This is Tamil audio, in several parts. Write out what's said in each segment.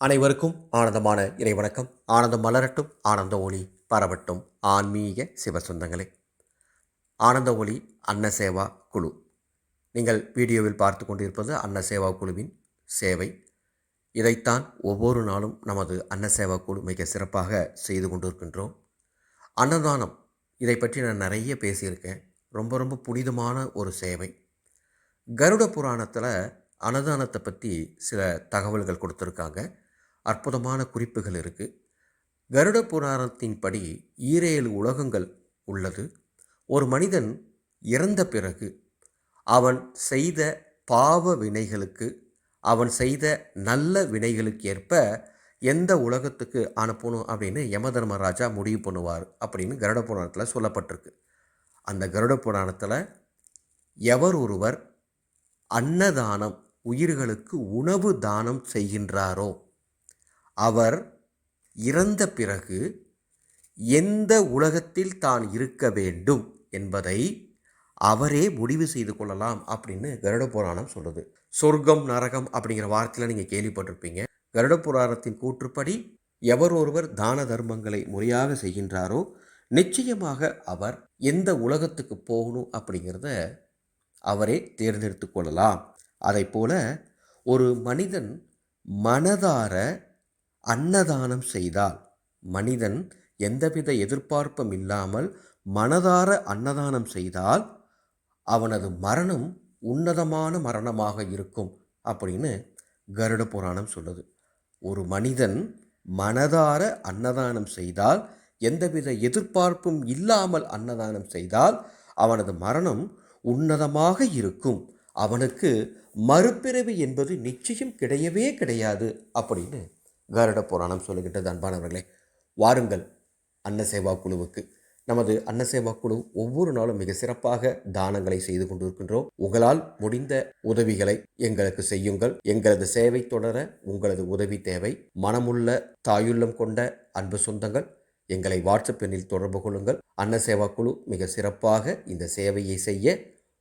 அனைவருக்கும் ஆனந்தமான இறைவணக்கம் ஆனந்தம் மலரட்டும் ஆனந்த ஒளி பரவட்டும். ஆன்மீக சிவசொந்தங்களே ஆனந்த ஒளி அன்னசேவா குழு. நீங்கள் வீடியோவில் பார்த்து கொண்டிருப்பது அன்னசேவா குழுவின் சேவை. இதைத்தான் ஒவ்வொரு நாளும் நமது அன்னசேவா குழு மிக சிறப்பாக செய்து கொண்டிருக்கின்றோம். அன்னதானம் இதை பற்றி நான் நிறைய பேசியிருக்கேன். ரொம்ப ரொம்ப புனிதமான ஒரு சேவை. கருட புராணத்தில் அன்னதானத்தை பற்றி சில தகவல்கள் கொடுத்துருக்காங்க. அற்புதமான குறிப்புகள் இருக்குது கருட புராணத்தின்படி ஈரேழு உலகங்கள் உள்ளது. ஒரு மனிதன் இறந்த பிறகு அவன் செய்த பாவ வினைகளுக்கு அவன் செய்த நல்ல வினைகளுக்கு ஏற்ப எந்த உலகத்துக்கு அனுப்பணும் அப்படின்னு யம தர்மராஜா முடிவு பண்ணுவார் அப்படின்னு கருட புராணத்தில் சொல்லப்பட்டிருக்கு. அந்த கருட புராணத்தில் எவர் ஒருவர் அன்னதானம் உயிர்களுக்கு உணவு தானம் செய்கின்றாரோ அவர் இறந்த பிறகு எந்த உலகத்தில் தான் இருக்க வேண்டும் என்பதை அவரே முடிவு செய்து கொள்ளலாம் அப்படின்னு கருட புராணம் சொல்லுது. சொர்க்கம் நரகம் அப்படிங்கிற வார்த்தையில் நீங்கள் கேள்விப்பட்டிருப்பீங்க. கருட புராணத்தின் கூற்றுப்படி எவர் ஒருவர் தான தர்மங்களை முறையாக செய்கின்றாரோ நிச்சயமாக அவர் எந்த உலகத்துக்கு போகணும் அப்படிங்கிறத அவரே தேர்ந்தெடுத்து கொள்ளலாம். அதை போல ஒரு மனிதன் மனதார அன்னதானம் செய்தால் மனிதன் எந்தவித எதிர்பார்ப்பும் இல்லாமல் மனதார அன்னதானம் செய்தால் அவனது மரணம் உன்னதமான மரணமாக இருக்கும் அப்படின்னு கருட புராணம் சொல்லுது. ஒரு மனிதன் மனதார அன்னதானம் செய்தால் எந்தவித எதிர்பார்ப்பும் இல்லாமல் அன்னதானம் செய்தால் அவனது மரணம் உன்னதமாக இருக்கும். அவனுக்கு மறுபிறவி என்பது நிச்சயம் கிடையவே கிடையாது அப்படின்னு கருட புராணம் சொல்லுகின்றது அன்பானவர்களே வாருங்கள் அன்னசேவா குழுவுக்கு. நமது அன்னசேவா குழு ஒவ்வொரு நாளும் மிக சிறப்பாக தானங்களை செய்து கொண்டிருக்கின்றோம். உங்களால் முடிந்த உதவிகளை எங்களுக்கு செய்யுங்கள். எங்களது சேவை தொடர உங்களது உதவி தேவை. மனமுள்ள தாயுள்ளம் கொண்ட அன்பு சொந்தங்கள் எங்களை வாட்ஸ்அப் எண்ணில் தொடர்பு கொள்ளுங்கள். அன்னசேவா குழு மிக சிறப்பாக இந்த சேவையை செய்ய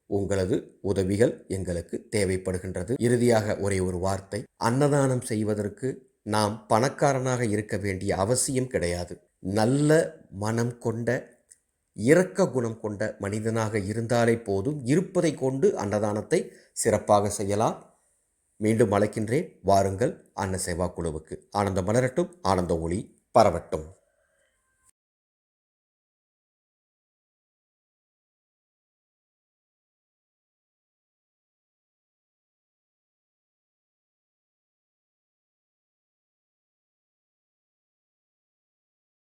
உங்களது உதவிகள் எங்களுக்கு தேவைப்படுகின்றது. இறுதியாக ஒரே ஒரு வார்த்தை அன்னதானம் செய்வதற்கு நாம் பணக்காரனாக இருக்க வேண்டிய அவசியம் கிடையாது. நல்ல மனம் கொண்ட இரக்க குணம் கொண்ட மனிதனாக இருந்தாலே போதும். இருப்பதை கொண்டு அன்னதானத்தை சிறப்பாக செய்யலாம். மீண்டும் அழைக்கின்றேன். வாருங்கள் அன்ன சேவா குழுவுக்கு ஆனந்த மலரட்டும். ஆனந்த ஒளி பரவட்டும்.